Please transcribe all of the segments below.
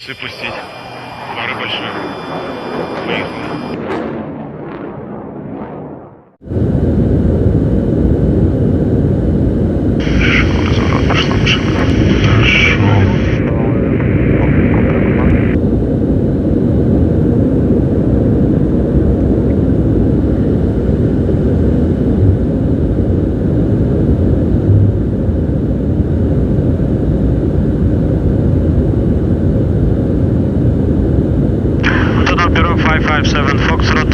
Все пустить. Пара большая. Поехали. Разворот пошла машина. Хорошо. Antonov Bureau 557 Foxtrot,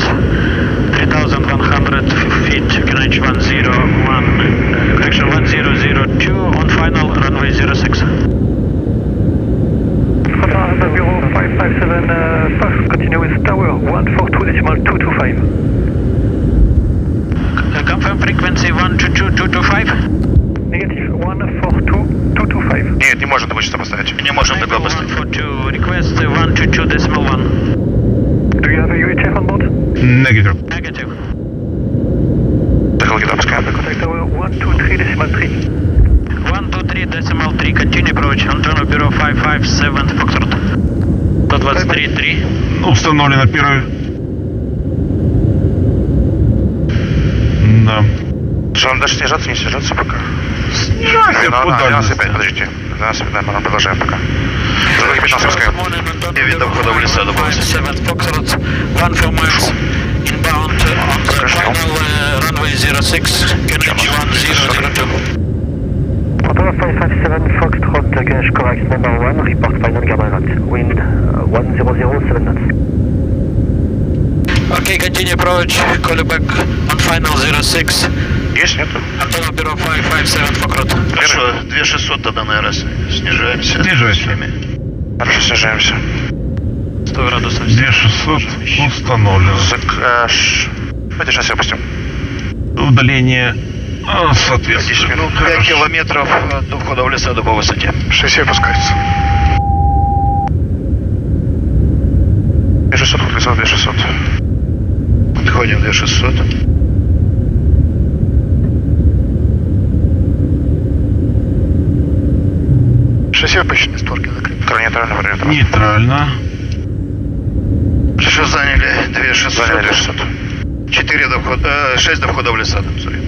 3100 feet, Greenwich 101, correction 1002, on final, runway 06. Antonov Bureau 557 uh, Fox, continue with tower 142 decimal 225. Uh, confirm frequency 122225. Negative 142 225. Нет, не можем такое число поставить. Не можем такое поставить. 142, request 122 decimal 1. Do you have a UHF on board? Негатив. Negative. Дыхалки допускаем. Contact tower 123 decimal 3. 123 decimal 3, continue approach, Antonov Bureau 557 Foxtrot. 123.3. Ну, установлено первый. Да. Что, нам даже снижаться, не снижаться пока? Снижайся, на, куда на, на, же? опять, подождите. На нас, да, мы продолжаем пока. Дорога 15 пускаем. Я вид входа в леса добавился. Foxtrot, one for miles, inbound on the final uh, runway 06, Greenwich 1002. Antonov 557 Foxtrot, Greenwich correct number 1, report final Lot. Wind uh, 100 knots. Okay, continue approach, call you back on final 06, Есть, нету? Antonov Bureau 557 Foxtrot. Хорошо, 2600 тогда, наверное, снижаемся. Снижайся. Хорошо, снижаемся. 100 градусов. 2600 установлено. Закаш... Давайте сейчас опустим. Удаление а, 10 соответствует. минут. 5 километров до входа в леса по высоте. Шоссе опускается. 2600, вход в леса 2600. Подходим 2600. Шоссе опущены, створки закрыты. Нейтрально, вариант. Нейтрально. Что заняли 2600? Заняли 2600. 4 до входа, 6 до входа в леса, там, сори.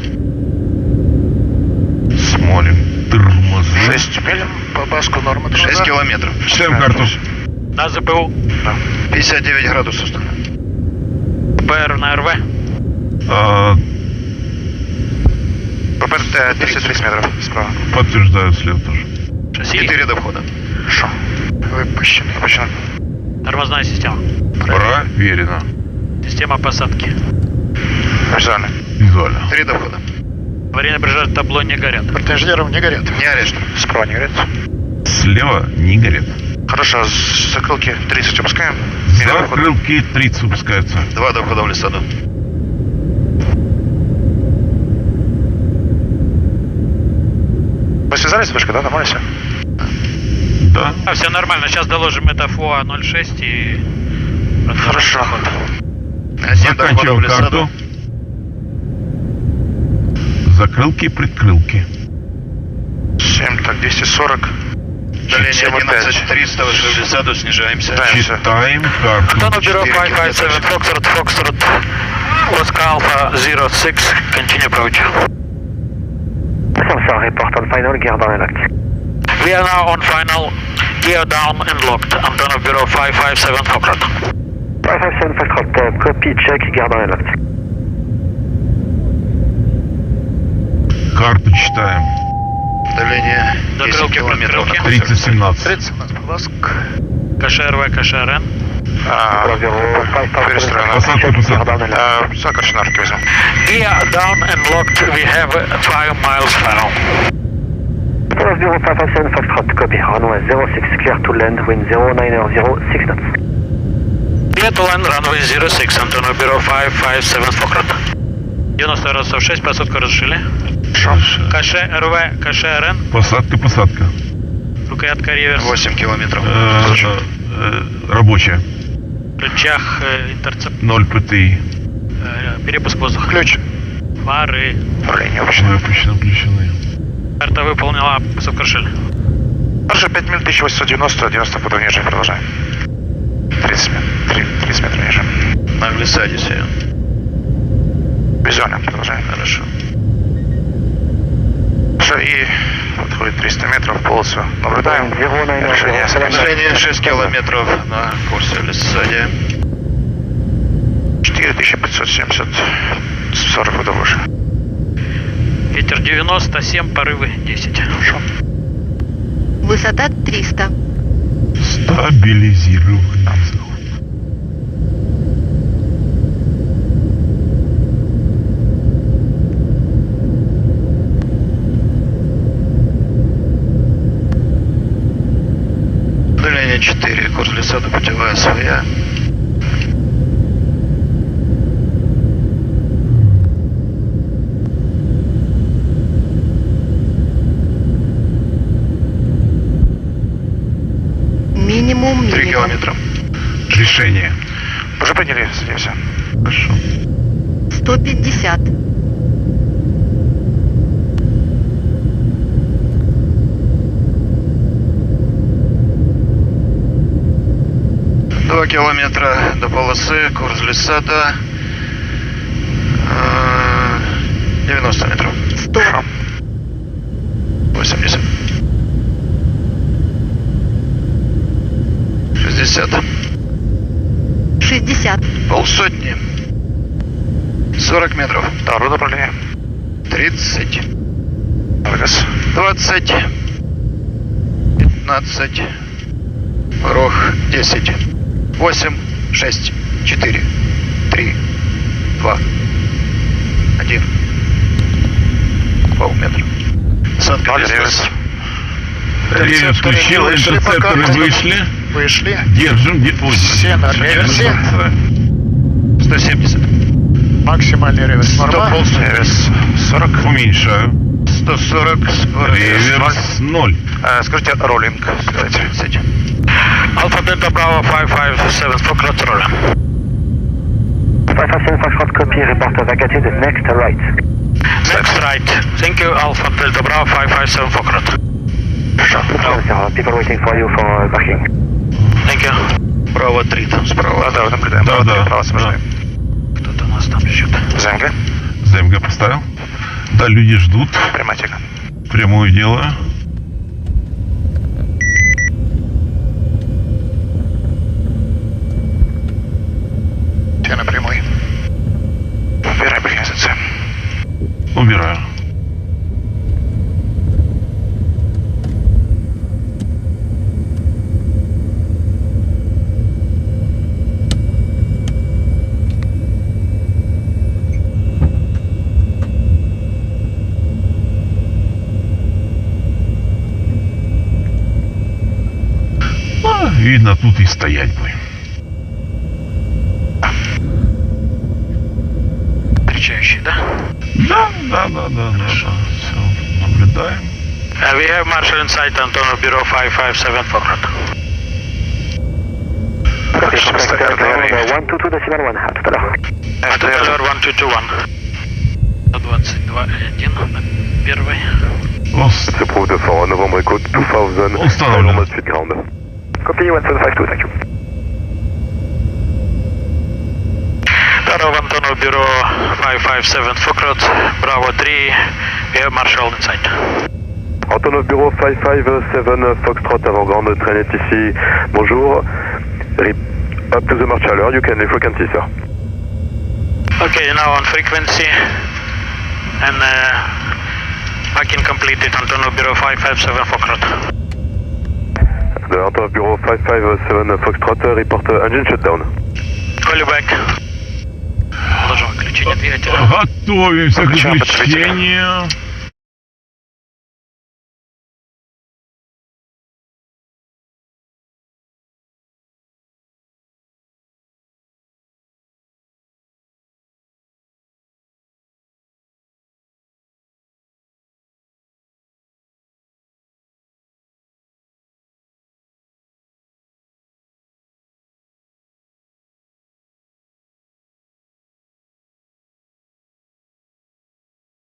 Смотрим. Тормозы. 6 миль по Баску норма 6 километров. Читаем карту. На ЗПУ, Да. 59 градусов. стало. ПР на РВ. А, ППТ 33 метров справа. подтверждаю след тоже. Шасси, 4 до входа. Хорошо. Выпущено. Выпущено. тормозная система. Проверено. Система посадки. Визуально. Визуально. 3 до входа. Аварийно прижать табло не горят. Инженером не горят. Не горят? Справа не горят. Слева не горит. Хорошо, с закрылки 30 опускаем. Закрылки 30 выпускаются. 2 до входа в лесаду. Вы связались с вышкой, да? Нормально все? Да. А, все нормально, сейчас доложим это ФОА 06 и... Хорошо. В Заканчиваем лесаду. карту. Закрылки, предкрылки. 7, так, 240. Даление 11, 300, вышли в лесаду, снижаемся. Читаем карту. Антонов Бюро Четыре 557 Foxtrot, Foxtrot, Oscar Alpha 06, continue approach. Samsung report on final Gardner Lot. We are now on final, gear down and locked. Antonov Bureau 557 Foxtrot. 557 Foxtrot, uh, copy check Gardner Lot. Карту читаем. Даление 10 Закрылки, километров. предкрылки. 30-17. 30 Ласк. КШРВ, КШРН. А, перестроено. А, шинарки возьмем. Gear down and locked. We have 5 miles Bureau 557 Foxtrot, copy. Runway 06 clear to land, wind 0900, 6 knots. Clear to land, runway 06, Antonov Bureau 557 Foxtrot. 90 градусов 6, посадку разрешили. КШРВ, КШРН, Посадка, посадка. рукоятка реверс, 8 километров. Э, э, рабочая. рычаг, э, интерцепт, 0 ПТИ. перепуск воздуха. Ключ. Фары. Управление выпущено. Выпущены, включены. Карта выполнила посадку разрешили. Хорошо, 5 миль 1890, 90 футов ниже, продолжаем. 30 миль, три- 30 метров ниже. На глиссаде. Визуально, продолжаем. Хорошо. Хорошо, и подходит 300 метров, полосу. Наблюдаем. Решение Снижение 6 километров на курсе глиссаде. 4570, 40 футов выше. Ветер 97, порывы 10. Высота 300. Стабилизировать. Удаление 4, курс глиссада путевая своя. Минимум, 3 минимум. километра. Решение. Уже приняли, садимся. Хорошо. 150. Километра до полосы, курс глиссада. Э, 90 метров. 100. 80. 60. 60. Полсотни. 40 метров. Второе направление. 30. Выказ. 20. 15. Горох 10. 8. 6. 4. 3. 2. 1. Полметра. Посадка Ноль, без реверс. стресса. Реверс включил, вышли вышли. Держим. де- Ой, Все на реверсе. 170. Максимальный реверс. Норма. Реверс 40. Уменьшаю. 140. Скорость. Реверс 0. Э, скажите роллинг. Давайте. 30. Alpha Delta Bravo 557 for control. 557 Foxtrot copy, report vacated, next right. Next right. Thank you, Alpha Delta Bravo 557 for control. There are people waiting for you for uh, parking. Thank you. Право 3 там справа. Да, да, наблюдаем. Да, да, право освобождаем. Кто-то там ждет. ЗМГ. ЗМГ поставил. Да, люди ждут. Пряматика. Прямое дело. Все видно, тут и стоять будем. Встречающий, да? Да, да, да, да, да, да. Все, наблюдаем. Uh, we have Marshall in sight, Antonio Bureau 557 for control. Copy, Что contact стоят, aircraft говори. number 122 decimal 1 half. Tout à l'heure. Total 1221. 122, 1 на 2000, Установлено. Copy 1752, thank you. Bravo Antonio Bureau 557 Fokrot, Bravo 3, we have Marshall in sight. Antonov Bureau 557 Foxtrot avant grande train est ici. Bonjour. Rip. Up to the Marshall, you can leave frequency, sir. Okay, now on frequency and uh, packing completed, Antonio Bureau 557 Fokrot. The Antonov Bureau 557 Foxtrot report uh, engine shutdown. Call you back. Положу выключение двигателя. Готовимся к Выключаем выключению.